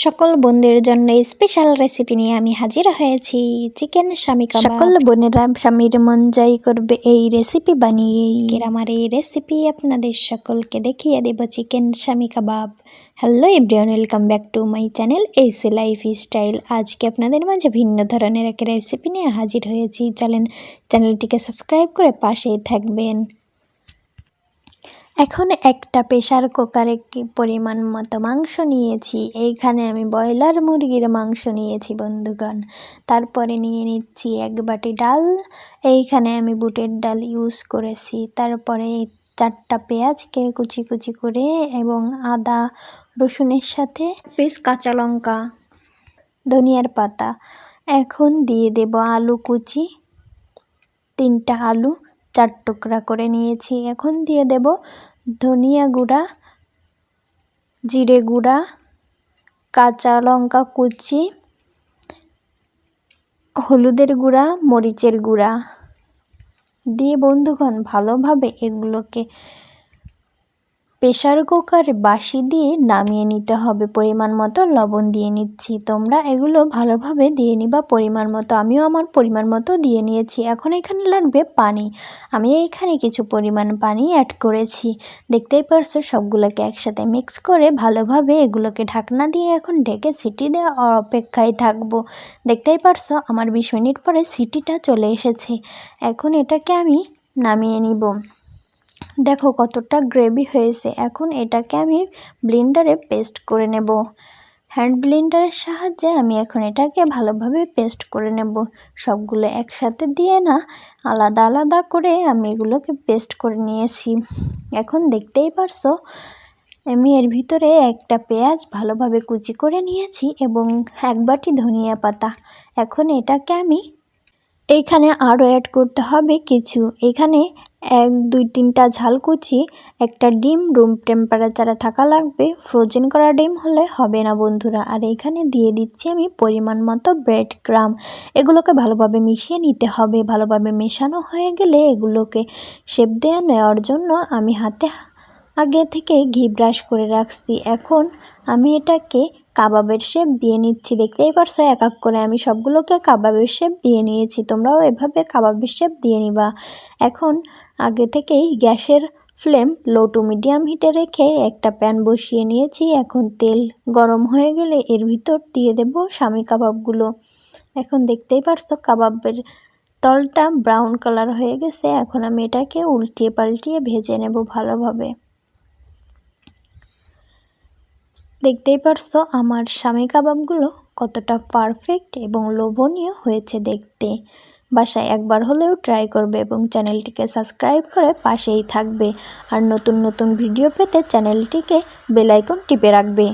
সকল বোনদের জন্য স্পেশাল রেসিপি নিয়ে আমি হাজির হয়েছি। চিকেন স্বামী কাবাব সকল বোনেরা স্বামীর মন জয় করবে এই রেসিপি বানিয়ে। আমার এই রেসিপি আপনাদের সকলকে দেখিয়ে দেব chicken shami kebab hello everyone welcome back to my channel এসে লাইফ স্টাইল আজকে আপনাদের মাঝে ভিন্ন ধরনের এক রেসিপি নিয়ে হাজির হয়েছি। চলেন চ্যানেলটিকে সাবস্ক্রাইব করে পাশেই থাকবেন। এখন একটা প্রেশার কুকারে কি পরিমাণ মতো মাংস নিয়েছি। এইখানে আমি ব্রয়লার মুরগির মাংস নিয়েছি, বন্ধুগণ। তারপরে নিয়ে নিচ্ছি এক বাটি ডাল। এইখানে আমি বুটের ডাল ইউজ করেছি। তারপরে চারটা পেঁয়াজকে কুচি কুচি করে এবং আদা, রসুনের সাথে পিস কাঁচা লঙ্কা, ধনিয়ার পাতা। এখন দিয়ে দেব আলু কুচি, তিনটা আলু। চার টুকরা করে নিয়েছি। এখন দিয়ে দেব ধনিয়া গুঁড়া, জিরে গুঁড়া, কাঁচা লঙ্কা কুচি, হলুদের গুঁড়া, মরিচের গুঁড়া। দিয়ে বন্ধুগণ, ভালোভাবে এগুলোকে প্রেশার কুকার বাসি দিয়ে নামিয়ে নিতে হবে। পরিমাণ মতো লবণ দিয়ে নিচ্ছি। তোমরা এগুলো ভালোভাবে দিয়ে নিবা পরিমাণ মতো। আমিও আমার পরিমাণ মতো দিয়ে নিয়েছি। এখন এখানে লাগবে পানি। আমি এইখানে কিছু পরিমাণ পানি অ্যাড করেছি। দেখতেই পারছ সবগুলোকে একসাথে মিক্স করে ভালোভাবে এগুলোকে ঢাকনা দিয়ে এখন ঢেকে সিটি দেওয়া অপেক্ষায় থাকব। দেখতেই পারছ আমার বিশ মিনিট পরে সিটিটা চলে এসেছে। এখন এটাকে আমি নামিয়ে নিব। দেখো কতটা গ্রেভি হয়েছে। এখন এটাকে আমি ব্লেন্ডারে পেস্ট করে নেব। হ্যান্ড ব্লেন্ডারের সাহায্যে আমি এখন এটাকে ভালোভাবে পেস্ট করে নেব। সবগুলো একসাথে দিয়ে না আলাদা আলাদা করে আমি এগুলোকে পেস্ট করে নিয়েছি। এখন দেখতেই পারছ, আমি এর ভিতরে একটা পেঁয়াজ ভালোভাবে কুচি করে নিয়েছি এবং এক বাটি ধনিয়া পাতা। এখন এটাকে আমি এইখানে আরও অ্যাড করতে হবে কিছু। এখানে এক, দুই, তিনটা ঝালকুচি একটা ডিম রুম টেম্পারেচারে থাকা লাগবে। ফ্রোজেন করা ডিম হলে হবে না বন্ধুরা। আর এখানে দিয়ে দিচ্ছি আমি পরিমাণ মতো ব্রেড ক্রাম এগুলোকে ভালোভাবে মিশিয়ে নিতে হবে। ভালোভাবে মেশানো হয়ে গেলে এগুলোকে শেপ দেওয়া নেওয়ার জন্য আমি হাতে আগে থেকে ঘি ব্রাশ করে রাখছি। এখন আমি এটাকে কাবাবের শেপ দিয়ে নিচ্ছি। দেখতেই পারছ, এক এক করে আমি সবগুলোকে কাবাবের শেপ দিয়ে নিয়েছি। তোমরাও এভাবে কাবাবের শেপ দিয়ে নিবা। এখন আগে থেকেই গ্যাসের ফ্লেম লো টু মিডিয়াম হিটে রেখে একটা প্যান বসিয়ে নিয়েছি। এখন তেল গরম হয়ে গেলে এর ভিতর দিয়ে দেব স্বামী কাবাবগুলো। এখন দেখতেই পারছ, কাবাবের তলটা ব্রাউন কালার হয়ে গেছে। এখন আমি এটাকে উল্টিয়ে পাল্টিয়ে ভেজে নেব ভালোভাবে। দেখতেই পারছ আমার স্বামী কাবাবগুলো কতটা পারফেক্ট এবং লোভনীয় হয়েছে দেখতে। বাসায় একবার হলেও ট্রাই করবে এবং চ্যানেলটিকে সাবস্ক্রাইব করে পাশেই থাকবে। আর নতুন নতুন ভিডিও পেতে চ্যানেলটিকে বেলাইকন টিপে রাখবে।